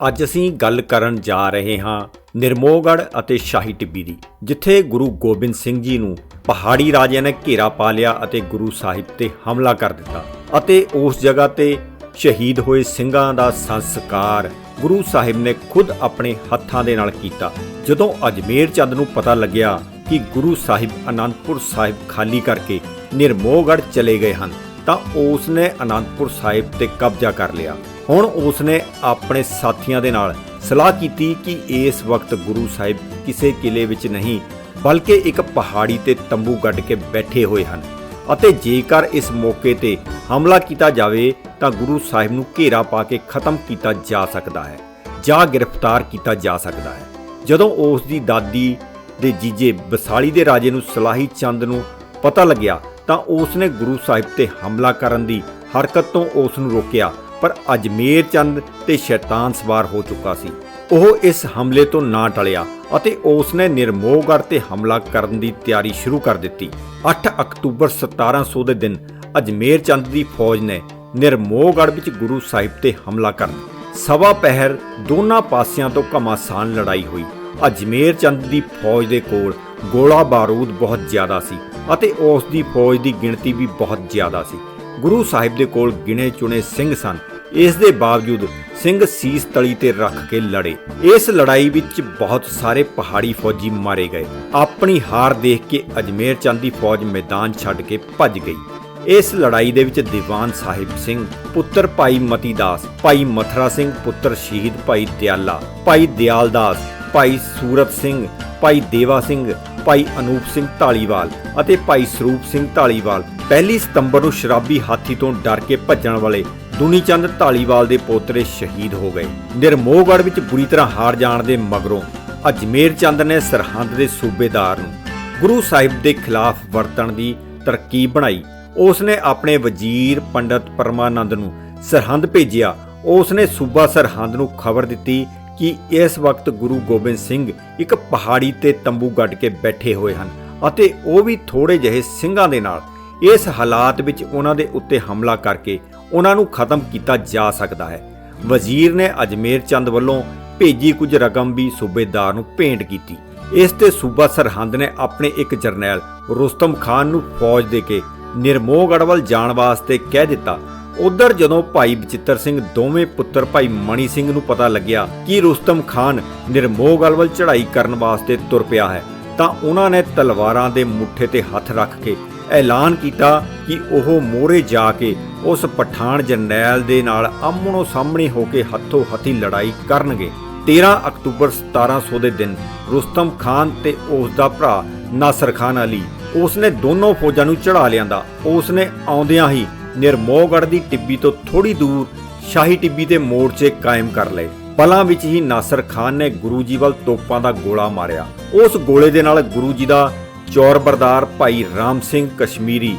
ਅੱਜ ਅਸੀਂ ਗੱਲ ਕਰਨ ਜਾ ਰਹੇ ਹਾਂ ਨਿਰਮੋਹਗੜ੍ਹ ਅਤੇ ਸ਼ਾਹੀ ਟਿੱਬੀ ਦੀ, ਜਿੱਥੇ ਗੁਰੂ ਗੋਬਿੰਦ ਸਿੰਘ ਜੀ ਨੂੰ ਪਹਾੜੀ ਰਾਜਿਆਂ ਨੇ ਘੇਰਾ ਪਾ ਲਿਆ ਅਤੇ ਗੁਰੂ ਸਾਹਿਬ ਤੇ ਹਮਲਾ ਕਰ ਦਿੱਤਾ ਅਤੇ ਉਸ ਜਗ੍ਹਾ ਤੇ ਸ਼ਹੀਦ ਹੋਏ ਸਿੰਘਾਂ ਦਾ ਸੰਸਕਾਰ ਗੁਰੂ ਸਾਹਿਬ ਨੇ ਖੁਦ ਆਪਣੇ ਹੱਥਾਂ ਦੇ ਨਾਲ ਕੀਤਾ। ਜਦੋਂ ਅਜਮੇਰ ਚੰਦ ਨੂੰ ਪਤਾ ਲੱਗਿਆ ਕਿ ਗੁਰੂ ਸਾਹਿਬ ਅਨੰਦਪੁਰ ਸਾਹਿਬ ਖਾਲੀ ਕਰਕੇ ਨਿਰਮੋਹਗੜ੍ਹ ਚਲੇ ਗਏ ਹਨ, ਤਾਂ ਉਸ ਨੇ ਅਨੰਦਪੁਰ ਸਾਹਿਬ ਤੇ ਕਬਜ਼ਾ ਕਰ ਲਿਆ। ਹੁਣ ਉਸ ਨੇ ਆਪਣੇ ਸਾਥੀਆਂ ਦੇ ਨਾਲ ਸਲਾਹ ਕੀਤੀ ਕਿ ਇਸ ਵਕਤ ਗੁਰੂ ਸਾਹਿਬ ਕਿਸੇ ਕਿਲੇ ਵਿੱਚ ਨਹੀਂ, ਬਲਕਿ ਇੱਕ ਪਹਾੜੀ ਤੇ ਤੰਬੂ ਗੱਡ ਕੇ ਬੈਠੇ ਹੋਏ ਹਨ। ਅਤੇ ਜੇਕਰ ਇਸ ਮੌਕੇ ਤੇ ਹਮਲਾ ਕੀਤਾ ਜਾਵੇ, ਤਾਂ ਗੁਰੂ ਸਾਹਿਬ ਨੂੰ ਘੇਰਾ ਪਾ ਕੇ ਖਤਮ ਕੀਤਾ ਜਾ ਸਕਦਾ ਹੈ, ਜਾਂ ਗ੍ਰਿਫਤਾਰ ਕੀਤਾ ਜਾ ਸਕਦਾ ਹੈ। ਜਦੋਂ ਉਸ ਦੀ ਦਾਦੀ ਦੇ ਜੀਜੇ ਬਸਾਲੀ ਦੇ ਰਾਜੇ ਨੂੰ ਸਲਾਹੀ ਚੰਦ ਨੂੰ ਪਤਾ ਲੱਗਿਆ, ਤਾਂ ਉਸ ਨੇ ਗੁਰੂ ਸਾਹਿਬ ਤੇ ਹਮਲਾ ਕਰਨ ਦੀ ਹਰਕਤ ਤੋਂ ਉਸ ਨੂੰ ਰੋਕਿਆ। ਪਰ ਅਜਮੇਰ ਚੰਦ ਤੇ ਸ਼ੈਤਾਨ ਸਵਾਰ ਹੋ ਚੁੱਕਾ ਸੀ। ਉਹ ਇਸ ਹਮਲੇ ਤੋਂ ਨਾ ਟਲਿਆ ਅਤੇ ਉਸ ਨੇ ਨਿਰਮੋਹਗੜ੍ਹ ਤੇ ਹਮਲਾ ਕਰਨ ਦੀ ਤਿਆਰੀ ਸ਼ੁਰੂ ਕਰ ਦਿੱਤੀ। 8 ਅਕਤੂਬਰ 1700 ਦੇ ਦਿਨ ਅਜਮੇਰ ਚੰਦ ਦੀ ਫੌਜ ਨੇ ਨਿਰਮੋਹਗੜ੍ਹ ਵਿੱਚ ਗੁਰੂ ਸਾਹਿਬ ਤੇ ਹਮਲਾ ਕਰ ਸਵਾ ਪਹਿਰ ਦੋਨਾਂ ਪਾਸਿਆਂ ਤੋਂ ਘਮਾਸਾਨ ਲੜਾਈ ਹੋਈ। ਅਜਮੇਰ ਚੰਦ ਦੀ ਫੌਜ ਦੇ ਕੋਲ ਗੋਲਾ ਬਾਰੂਦ ਬਹੁਤ ਜ਼ਿਆਦਾ ਸੀ ਅਤੇ ਉਸ ਦੀ ਫੌਜ ਦੀ ਗਿਣਤੀ ਵੀ ਬਹੁਤ ਜ਼ਿਆਦਾ ਸੀ। ਗੁਰੂ ਸਾਹਿਬ ਦੇ ਕੋਲ ਗਿਣੇ ਚੁਣੇ ਸਿੰਘ ਸਨ। ਇਸ ਦੇ ਬਾਵਜੂਦ ਸਿੰਘ ਸੀਸ ਤਲੀ ਤੇ ਰੱਖ ਕੇ ਲੜੇ। ਇਸ ਲੜਾਈ ਵਿੱਚ ਬਹੁਤ ਸਾਰੇ ਪਹਾੜੀ ਫੌਜੀ ਮਾਰੇ ਗਏ। ਆਪਣੀ ਹਾਰ ਦੇਖ ਕੇ ਅਜਮੇਰ ਚੰਦ ਦੀ ਫੌਜ ਮੈਦਾਨ ਛੱਡ ਕੇ ਭੱਜ ਗਈ। ਇਸ ਲੜਾਈ ਦੇ ਵਿੱਚ ਦੀਵਾਨ ਸਾਹਿਬ ਸਿੰਘ, ਪੁੱਤਰ ਭਾਈ ਮਤੀ ਦਾਸ, ਭਾਈ ਮਥਰਾ ਸਿੰਘ, ਪੁੱਤਰ ਸ਼ਹੀਦ ਭਾਈ ਦਿਆਲਾ, ਭਾਈ ਦਿਆਲ ਦਾਸ ਭਾਈ ਸੂਰਤ ਸਿੰਘ, ਭਾਈ ਦੇਵਾ ਸਿੰਘ ਭਾਈ ਅਨੂਪ ਸਿੰਘ ਢਾਲੀਵਾਲ ਅਤੇ ਭਾਈ ਸਰੂਪ ਸਿੰਘ ਢਾਲੀਵਾਲ ਪਹਿਲੀ ਸਤੰਬਰ ਨੂੰ ਸ਼ਰਾਬੀ ਹਾਥੀ ਤੋਂ ਡਰ ਕੇ ਭੱਜਣ ਵਾਲੇ ਦੁਨੀਚੰਦ ਢਾਲੀਵਾਲ ਦੇ ਪੋਤਰੇ ਸ਼ਹੀਦ ਹੋ ਗਏ। ਨਿਰਮੋਹਗੜ੍ਹ ਵਿੱਚ ਬੁਰੀ ਤਰ੍ਹਾਂ ਹਾਰ ਜਾਣ ਦੇ ਮਗਰੋਂ ਅਜਮੇਰ ਚੰਦ ਨੇ ਸਰਹੰਦ ਦੇ ਸੂਬੇਦਾਰ ਨੂੰ ਗੁਰੂ ਸਾਹਿਬ ਦੇ ਖਿਲਾਫ ਵਰਤਣ ਦੀ ਤਰਕੀਬ ਬਣਾਈ। ਉਸ ਨੇ ਆਪਣੇ ਵਜ਼ੀਰ ਪੰਡਤ ਪਰਮਾਨੰਦ ਨੂੰ ਸਰਹੰਦ ਭੇਜਿਆ। ਉਸ ਨੇ ਸੂਬਾ ਸਰਹੰਦ ਨੂੰ ਖਬਰ ਦਿੱਤੀ ਕਿ ਇਸ ਵਕਤ ਗੁਰੂ ਗੋਬਿੰਦ ਸਿੰਘ ਇੱਕ ਪਹਾੜੀ ਤੇ ਤੰਬੂ ਗੱਡ ਕੇ ਬੈਠੇ ਹੋਏ ਹਨ ਅਤੇ ਉਹ ਵੀ ਥੋੜੇ ਜਿਹੇ ਸਿੰਘਾਂ ਦੇ ਨਾਲ। ਇਸ ਹਾਲਾਤ ਵਿੱਚ ਉਹਨਾਂ ਦੇ ਉੱਤੇ ਹਮਲਾ ਕਰਕੇ ਉਹਨਾਂ ਨੂੰ ਖਤਮ ਕੀਤਾ ਜਾ ਸਕਦਾ ਹੈ। ਵਜ਼ੀਰ ਨੇ ਅਜਮੇਰ ਚੰਦ ਵੱਲੋਂ ਭੇਜੀ ਕੁਝ ਰਕਮ ਵੀ ਸੂਬੇਦਾਰ ਨੂੰ ਭੇਂਟ ਕੀਤੀ। ਇਸ ਤੇ ਸੂਬਾ ਸਰਹੰਦ ਨੇ ਆਪਣੇ ਇੱਕ ਜਰਨੈਲ ਰੁਸਤਮ ਖਾਨ ਨੂੰ ਫੌਜ ਦੇ ਕੇ ਨਿਰਮੋਹਗੜ੍ਹ ਵੱਲ ਜਾਣ ਵਾਸਤੇ ਕਹਿ ਦਿੱਤਾ ਉਧਰ ਜਦੋਂ ਭਾਈ ਬਚਿੱਤਰ ਸਿੰਘ ਦੋਵੇਂ ਪੁੱਤਰ ਭਾਈ ਮਣੀ ਸਿੰਘ ਨੂੰ ਪਤਾ ਲੱਗਿਆ ਕਿ ਰੁਸਤਮ ਖਾਨ ਨਿਰਮੋਹਗੜ੍ਹ ਵੱਲ ਚੜ੍ਹਾਈ ਕਰਨ ਵਾਸਤੇ ਤੁਰ ਪਿਆ ਹੈ, ਤਾਂ ਉਹਨਾਂ ਨੇ ਤਲਵਾਰਾਂ ਦੇ ਮੁੱਠੇ ਤੇ ਹੱਥ ਰੱਖ ਕੇ ਐਲਾਨ ਕੀਤਾ ਕਿ ਉਹ ਮੋਰੇ ਜਾ ਕੇ ਉਸ ਪਠਾਨ ਜਰਨੈਲ ਦੇ ਨਾਲ ਆਮਣੋ ਸਾਹਮਣੇ ਹੋ ਕੇ ਹੱਥੋਂ ਹੱਥੀ ਲੜਾਈ ਕਰਨਗੇ। 13 ਅਕਤੂਬਰ 1700 ਦੇ ਦਿਨ ਰੁਸਤਮ ਖਾਨ ਤੇ ਉਸ ਦਾ ਭਰਾ ਨਾਸਰ ਖਾਨ ਅਲੀ ਉਸ ਨੇ ਦੋਨੋਂ ਫੌਜਾਂ ਨੂੰ ਚੜਾ ਲਿਆਂਦਾ। ਉਸ ਨੇ ਆਉਂਦਿਆਂ ਹੀ ਨਿਰਮੋਹਗੜ੍ਹ ਦੀ ਟਿੱਬੀ ਤੋਂ ਥੋੜੀ ਦੂਰ ਸ਼ਾਹੀ ਟਿੱਬੀ ਦੇ ਮੋਰਚੇ ਕਾਇਮ ਕਰ ਲਏ। ਪਲਾਂ ਵਿੱਚ ਹੀ ਨਾਸਰ ਖਾਨ ਨੇ ਗੁਰੂ ਜੀ ਵੱਲ ਤੋਪਾਂ ਦਾ ਗੋਲਾ ਮਾਰਿਆ। ਉਸ ਗੋਲੇ ਦੇ ਨਾਲ ਗੁਰੂ ਜੀ ਦਾ ਚੌਰਬਰਦਾਰ ਭਾਈ ਰਾਮ ਸਿੰਘ ਕਸ਼ਮੀਰੀ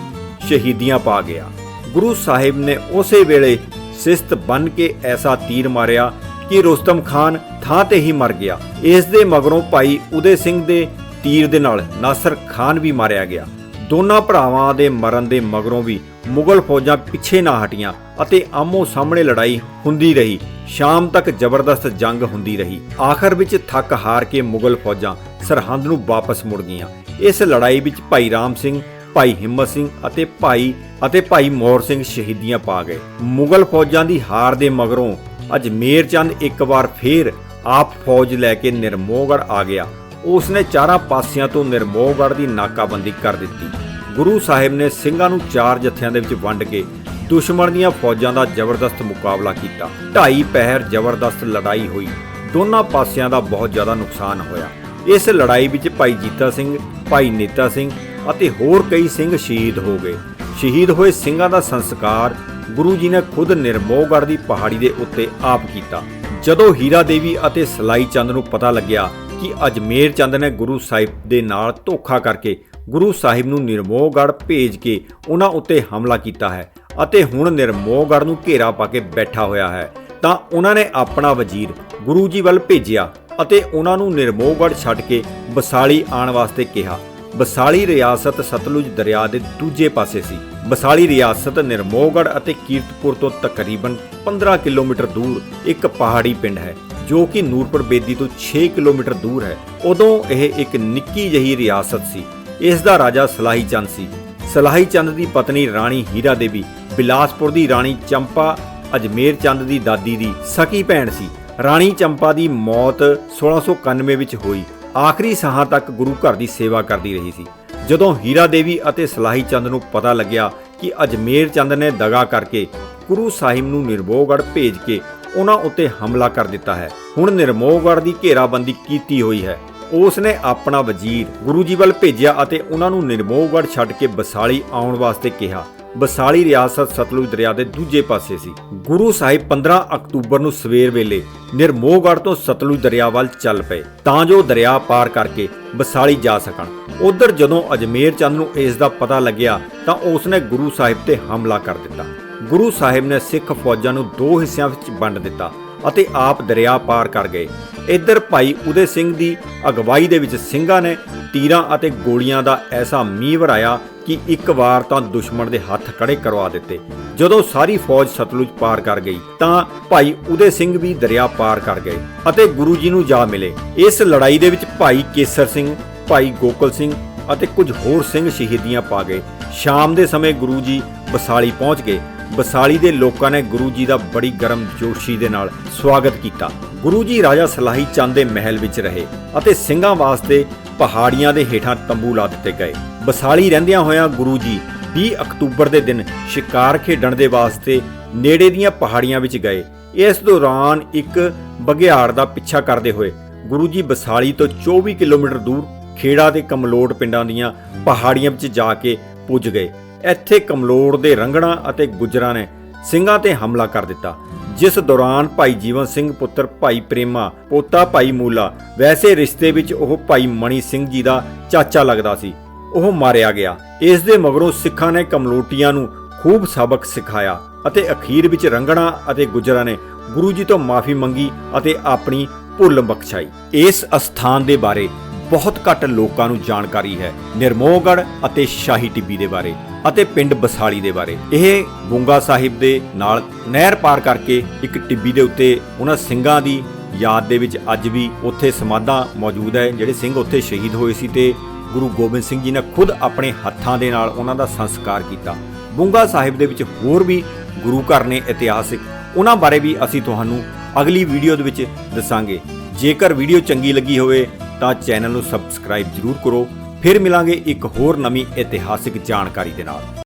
ਸ਼ਹੀਦੀਆਂ ਪਾ ਗਿਆ। ਗੁਰੂ ਸਾਹਿਬ ਨੇ ਉਸੇ ਵੇਲੇ ਸਿਸਤ ਬਨ ਕੇ ਐਸਾ ਤੀਰ ਮਾਰਿਆ ਕਿ ਰੁਸਤਮ ਖਾਨ ਥਾਂ ਤੇ ਹੀ ਮਰ ਗਿਆ। ਇਸ ਦੇ ਮਗਰੋਂ ਭਾਈ ਉਦੇ ਸਿੰਘ ਦੇ ਤੀਰ ਦੇ ਨਾਲ ਨਾਸਰ ਖਾਨ ਵੀ ਮਾਰਿਆ ਗਿਆ। ਦੋਨਾਂ ਭਰਾਵਾਂ ਦੇ ਮਰਨ ਦੇ ਮਗਰੋਂ ਵੀ ਮੁਗਲ ਫੌਜਾਂ ਪਿੱਛੇ ਨਾ ਹਟੀਆਂ ਅਤੇ ਆਮੋ ਸਾਹਮਣੇ ਲੜਾਈ ਹੁੰਦੀ ਰਹੀ। ਸ਼ਾਮ ਤੱਕ ਜ਼ਬਰਦਸਤ ਜੰਗ ਹੁੰਦੀ ਰਹੀ। ਆਖਰ ਵਿੱਚ ਥੱਕ ਹਾਰ ਕੇ ਮੁਗਲ ਫੌਜਾਂ ਸਰਹੰਦ ਨੂੰ ਵਾਪਸ ਮੁੜ ਗਈਆਂ। ਇਸ ਲੜਾਈ ਵਿੱਚ ਭਾਈ ਰਾਮ ਸਿੰਘ, ਭਾਈ ਹਿੰਮਤ ਸਿੰਘ ਅਤੇ ਭਾਈ ਅਤੇ ਭਾਈ ਮੋਹਰ ਸਿੰਘ ਸ਼ਹੀਦੀਆਂ ਪਾ ਗਏ। ਮੁਗਲ ਫੌਜਾਂ ਦੀ ਹਾਰ ਦੇ ਮਗਰੋਂ ਅਜਮੇਰ ਚੰਦ ਇੱਕ ਵਾਰ ਫੇਰ ਆਪ ਫੌਜ ਲੈ ਕੇ ਨਿਰਮੋਹਗੜ੍ਹ ਆ ਗਿਆ। ਉਸ ਨੇ ਚਾਰਾਂ ਪਾਸਿਆਂ ਤੋਂ ਨਿਰਮੋਹਗੜ੍ਹ ਦੀ ਨਾਕਾਬੰਦੀ ਕਰ ਦਿੱਤੀ। ਗੁਰੂ ਸਾਹਿਬ ਨੇ ਸਿੰਘਾਂ ਨੂੰ ਚਾਰ ਜਥਿਆਂ ਦੇ ਵਿੱਚ ਵੰਡ ਕੇ ਦੁਸ਼ਮਣ ਦੀਆਂ ਫੌਜਾਂ ਦਾ ਜ਼ਬਰਦਸਤ ਮੁਕਾਬਲਾ ਕੀਤਾ। ਢਾਈ ਪਹਿਰ ਜ਼ਬਰਦਸਤ ਲੜਾਈ ਹੋਈ। ਦੋਨਾਂ ਪਾਸਿਆਂ ਦਾ ਬਹੁਤ ਜ਼ਿਆਦਾ ਨੁਕਸਾਨ ਹੋਇਆ। ਇਸ ਲੜਾਈ ਵਿੱਚ ਭਾਈ ਜੀਤਾ ਸਿੰਘ, ਭਾਈ ਨੇਤਾ ਸਿੰਘ ਅਤੇ ਹੋਰ ਕਈ ਸਿੰਘ ਸ਼ਹੀਦ ਹੋ ਗਏ। ਸ਼ਹੀਦ ਹੋਏ ਸਿੰਘਾਂ ਦਾ ਸੰਸਕਾਰ ਗੁਰੂ ਜੀ ਨੇ ਖੁਦ ਨਿਰਮੋਹਗੜ੍ਹ ਦੀ ਪਹਾੜੀ ਦੇ ਉੱਤੇ ਆਪ ਕੀਤਾ। ਜਦੋਂ ਹੀਰਾ ਦੇਵੀ ਅਤੇ ਸਲਾਈ ਚੰਦ ਨੂੰ ਪਤਾ ਲੱਗਿਆ ਕਿ ਅਜਮੇਰ ਚੰਦ ਨੇ ਗੁਰੂ ਸਾਹਿਬ ਦੇ ਨਾਲ ਧੋਖਾ ਕਰਕੇ ਗੁਰੂ ਸਾਹਿਬ ਨੂੰ ਨਿਰਮੋਹਗੜ੍ਹ ਭੇਜ ਕੇ ਉਹਨਾਂ ਉੱਤੇ ਹਮਲਾ ਕੀਤਾ ਹੈ ਅਤੇ ਹੁਣ ਨਿਰਮੋਹਗੜ੍ਹ ਨੂੰ ਘੇਰਾ ਪਾ ਕੇ ਬੈਠਾ ਹੋਇਆ ਹੈ। ਤਾਂ ਉਹਨਾਂ ਨੇ ਆਪਣਾ ਵਜ਼ੀਰ ਗੁਰੂ ਜੀ ਵੱਲ ਭੇਜਿਆ ਅਤੇ ਉਹਨਾਂ ਨੂੰ ਨਿਰਮੋਹਗੜ੍ਹ ਛੱਡ ਕੇ ਬਸਾਲੀ ਆਉਣ ਵਾਸਤੇ ਕਿਹਾ। ਬਸਾਲੀ ਰਿਆਸਤ ਸਤਲੁਜ ਦਰਿਆ ਦੇ ਦੂਜੇ ਪਾਸੇ ਸੀ। ਬਸਾਲੀ ਰਿਆਸਤ ਨਿਰਮੋਹਗੜ੍ਹ ਅਤੇ ਕੀਰਤਪੁਰ ਤੋਂ ਤਕਰੀਬਨ 15 ਕਿਲੋਮੀਟਰ ਦੂਰ ਇੱਕ ਪਹਾੜੀ ਪਿੰਡ ਹੈ, ਜੋ ਕਿ ਨੂਰਪੁਰ ਬੇਦੀ ਤੋਂ 6 ਕਿਲੋਮੀਟਰ ਦੂਰ ਹੈ। ਉਦੋਂ ਇਹ ਇੱਕ ਨਿੱਕੀ ਜਿਹੀ ਰਿਆਸਤ ਸੀ। ਇਸ ਦਾ ਰਾਜਾ ਸਲਾਹੀ ਚੰਦ ਸੀ। ਸਲਾਹੀ ਚੰਦ ਦੀ ਪਤਨੀ ਰਾਣੀ ਹੀਰਾ ਦੇਵੀ, ਬਿਲਾਸਪੁਰ ਦੀ ਰਾਣੀ ਚੰਪਾ, ਅਜਮੇਰ ਚੰਦ ਦੀ ਦਾਦੀ ਦੀ ਸਕੀ ਭੈਣ ਸੀ। ਰਾਣੀ ਚੰਪਾ ਦੀ ਮੌਤ 1691 ਵਿੱਚ ਹੋਈ। ਆਖਰੀ ਸਾਹਾਂ ਤੱਕ ਗੁਰੂ ਘਰ ਦੀ ਸੇਵਾ ਕਰਦੀ ਰਹੀ ਸੀ। ਜਦੋਂ ਹੀਰਾ ਦੇਵੀ ਅਤੇ ਸਲਾਹੀ ਚੰਦ ਨੂੰ ਪਤਾ ਲੱਗਿਆ ਕਿ ਅਜਮੇਰ ਚੰਦ ਨੇ ਦਗਾ ਕਰਕੇ ਗੁਰੂ ਸਾਹਿਬ ਨੂੰ ਨਿਰਮੋਹਗੜ੍ਹ ਭੇਜ ਕੇ ਉਹਨਾਂ ਉੱਤੇ ਹਮਲਾ ਕਰ ਦਿੱਤਾ ਹੈ, ਹੁਣ ਨਿਰਮੋਹਗੜ੍ਹ ਦੀ ਘੇਰਾਬੰਦੀ ਕੀਤੀ ਹੋਈ ਹੈ। ਉਸ ਨੇ ਆਪਣਾ ਵਜ਼ੀਰ ਗੁਰੂ ਜੀ ਵੱਲ ਭੇਜਿਆ ਅਤੇ ਉਹਨਾਂ ਨੂੰ ਨਿਰਮੋਹਗੜ੍ਹ ਛੱਡ ਕੇ ਬਸਾਲੀ ਆਉਣ ਵਾਸਤੇ ਕਿਹਾ। ਬਸਾਲੀ ਰਿਆਸਤ ਸਤਲੁਜ ਦਰਿਆ ਦੇ ਦੂਜੇ ਪਾਸੇ ਸੀ। ਗੁਰੂ ਸਾਹਿਬ 15 ਅਕਤੂਬਰ ਨੂੰ ਸਵੇਰ ਵੇਲੇ ਨਿਰਮੋਹਗੜ੍ਹ ਤੋਂ ਸਤਲੁਜ ਦਰਿਆ ਵੱਲ ਚੱਲ ਪਏ, ਤਾਂ ਜੋ ਦਰਿਆ ਪਾਰ ਕਰਕੇ ਬਸਾਲੀ ਜਾ ਸਕਣ। ਉਧਰ ਜਦੋਂ ਅਜਮੇਰ ਚੰਦ ਨੂੰ ਇਸ ਦਾ ਪਤਾ ਲੱਗਿਆ, ਤਾਂ ਉਸ ਨੇ ਗੁਰੂ ਸਾਹਿਬ ਤੇ ਹਮਲਾ ਕਰ ਦਿੱਤਾ। ਗੁਰੂ ਸਾਹਿਬ ਨੇ ਸਿੱਖ ਫੌਜਾਂ ਨੂੰ ਦੋ ਹਿੱਸਿਆਂ ਵਿੱਚ ਵੰਡ ਦਿੱਤਾ। ਅਤੇ ਆਪ ਦਰਿਆ ਪਾਰ ਕਰ ਗਏ। ਇੱਧਰ ਭਾਈ ਉਦੇ ਸਿੰਘ ਦੀ ਅਗਵਾਈ ਦੇ ਵਿੱਚ ਸਿੰਘਾਂ ਨੇ ਤੀਰਾਂ ਅਤੇ ਗੋਲੀਆਂ ਦਾ ਐਸਾ ਮੀਂਹ ਵਰਾਇਆ ਕਿ ਇੱਕ ਵਾਰ ਤਾਂ ਦੁਸ਼ਮਣ ਦੇ ਹੱਥ ਖੜੇ ਕਰਵਾ ਦਿੱਤੇ। ਜਦੋਂ ਸਾਰੀ ਫੌਜ ਸਤਲੁਜ ਪਾਰ ਕਰ ਗਈ, ਤਾਂ ਭਾਈ ਉਦੇ ਸਿੰਘ ਵੀ ਦਰਿਆ ਪਾਰ ਕਰ ਗਏ ਅਤੇ ਗੁਰੂ ਜੀ ਨੂੰ ਜਾ ਮਿਲੇ। ਇਸ ਲੜਾਈ ਦੇ ਵਿੱਚ ਭਾਈ ਕੇਸਰ ਸਿੰਘ, ਭਾਈ ਗੋਕਲ ਸਿੰਘ ਅਤੇ ਕੁਝ ਹੋਰ ਸਿੰਘ ਸ਼ਹੀਦੀਆਂ ਪਾ ਗਏ। ਸ਼ਾਮ ਦੇ ਸਮੇਂ ਗੁਰੂ ਜੀ ਬਸਾਲੀ ਪਹੁੰਚ ਗਏ ਬਸਾਲੀ ਦੇ ਲੋਕਾਂ ਨੇ ਗੁਰੂ ਜੀ ਦਾ ਬੜੀ ਗਰਮ ਜੋਸ਼ੀ ਦੇ ਨਾਲ ਸਵਾਗਤ ਕੀਤਾ। ਗੁਰੂ ਜੀ ਰਾਜਾ ਸਲਾਹੀ ਚੰਦ ਦੇ ਮਹਿਲ ਵਿੱਚ ਰਹੇ ਅਤੇ ਸਿੰਘਾਂ ਵਾਸਤੇ ਪਹਾੜੀਆਂ ਦੇ ਹੇਠਾਂ ਤੰਬੂ ਲਾ ਦਿੱਤੇ ਗਏ। ਬਸਾਲੀ ਰਹਿੰਦਿਆਂ ਹੋਇਆਂ ਗੁਰੂ ਜੀ 20 ਅਕਤੂਬਰ ਦੇ ਦਿਨ ਸ਼ਿਕਾਰ ਖੇਡਣ ਦੇ ਵਾਸਤੇ ਨੇੜੇ ਦੀਆਂ ਪਹਾੜੀਆਂ ਵਿੱਚ ਗਏ। ਇਸ ਦੌਰਾਨ ਇੱਕ ਬਘਿਆੜ ਦਾ ਪਿੱਛਾ ਕਰਦੇ ਹੋਏ ਗੁਰੂ ਜੀ ਬਸਾਲੀ ਤੋਂ 24 ਕਿਲੋਮੀਟਰ ਦੂਰ ਖੇੜਾ ਤੇ ਕਮਲੋਟ ਪਿੰਡਾਂ ਦੀਆਂ ਪਹਾੜੀਆਂ ਵਿੱਚ ਜਾ ਕੇ ਪੁੱਜ ਗਏ। ਇੱਥੇ ਕਮਲੋੜ ਦੇ ਰੰਗਣਾ ਅਤੇ ਗੁਜਰਾਂ ਨੇ ਸਿੰਘਾਂ ਤੇ ਹਮਲਾ ਕਰ ਦਿੱਤਾ। ਜਿਸ ਦੌਰਾਨ ਭਾਈ ਜੀਵਨ ਸਿੰਘ ਪੁੱਤਰ ਭਾਈ ਪ੍ਰੇਮਾ, ਪੋਤਾ ਭਾਈ ਮੂਲਾ, ਵੈਸੇ ਰਿਸ਼ਤੇ ਵਿੱਚ ਉਹ ਭਾਈ ਮਣੀ ਸਿੰਘ ਜੀ ਦਾ ਚਾਚਾ ਲੱਗਦਾ ਸੀ। ਉਹ ਮਾਰਿਆ ਗਿਆ। ਇਸ ਦੇ ਮਗਰੋਂ ਸਿੱਖਾਂ ਨੇ ਕਮਲੋਟੀਆਂ ਨੂੰ ਖੂਬ ਸਬਕ ਸਿਖਾਇਆ ਅਤੇ ਅਖੀਰ ਵਿੱਚ ਰੰਗਣਾ ਅਤੇ ਗੁਜਰਾਂ ਨੇ ਗੁਰੂ ਜੀ ਤੋਂ ਮਾਫੀ ਮੰਗੀ ਅਤੇ ਆਪਣੀ ਭੁੱਲ ਬਖਸ਼ਾਈ। ਇਸ ਅਸਥਾਨ ਦੇ ਬਾਰੇ ਬਹੁਤ ਘੱਟ ਲੋਕਾਂ ਨੂੰ ਜਾਣਕਾਰੀ ਹੈ। ਨਿਰਮੋਹਗੜ੍ਹ ਅਤੇ ਸ਼ਾਹੀ ਟਿੱਬੀ ਦੇ ਬਾਰੇ। ਅਤੇ ਪਿੰਡ ਬਸਾਲੀ ਦੇ ਬਾਰੇ। ਇਹ ਗੁੰਗਾ ਸਾਹਿਬ ਦੇ ਨਾਲ ਨਹਿਰ ਪਾਰ ਕਰਕੇ ਇੱਕ ਟਿੱਬੀ ਦੇ ਉੱਤੇ ਉਹਨਾਂ ਸਿੰਘਾਂ ਦੀ ਯਾਦ ਦੇ ਵਿੱਚ ਅੱਜ ਵੀ ਉੱਥੇ ਸਮਾਧਾਂ ਮੌਜੂਦ ਹੈ। ਜਿਹੜੇ ਸਿੰਘ ਉੱਥੇ ਸ਼ਹੀਦ ਹੋਏ ਸੀ ਤੇ ਗੁਰੂ ਗੋਬਿੰਦ ਸਿੰਘ ਜੀ ਨੇ ਖੁਦ ਆਪਣੇ ਹੱਥਾਂ ਦੇ ਨਾਲ ਉਹਨਾਂ ਦਾ ਸੰਸਕਾਰ ਕੀਤਾ। ਬੁੰਗਾ ਸਾਹਿਬ ਦੇ ਵਿੱਚ ਹੋਰ ਵੀ ਗੁਰੂ ਘਰ ਨੇ ਇਤਿਹਾਸਿਕ ਉਹਨਾਂ ਬਾਰੇ ਵੀ ਅਸੀਂ ਤੁਹਾਨੂੰ ਅਗਲੀ ਵੀਡੀਓ ਦੇ ਵਿੱਚ ਦੱਸਾਂਗੇ। ਜੇਕਰ ਵੀਡੀਓ ਚੰਗੀ ਲੱਗੀ ਹੋਵੇ ਤਾਂ ਚੈਨਲ ਨੂੰ ਸਬਸਕ੍ਰਾਈਬ ਜ਼ਰੂਰ ਕਰੋ ਫਿਰ ਮਿਲਾਂਗੇ ਇੱਕ ਹੋਰ ਨਵੀਂ ਇਤਿਹਾਸਿਕ ਜਾਣਕਾਰੀ ਦੇ ਨਾਲ।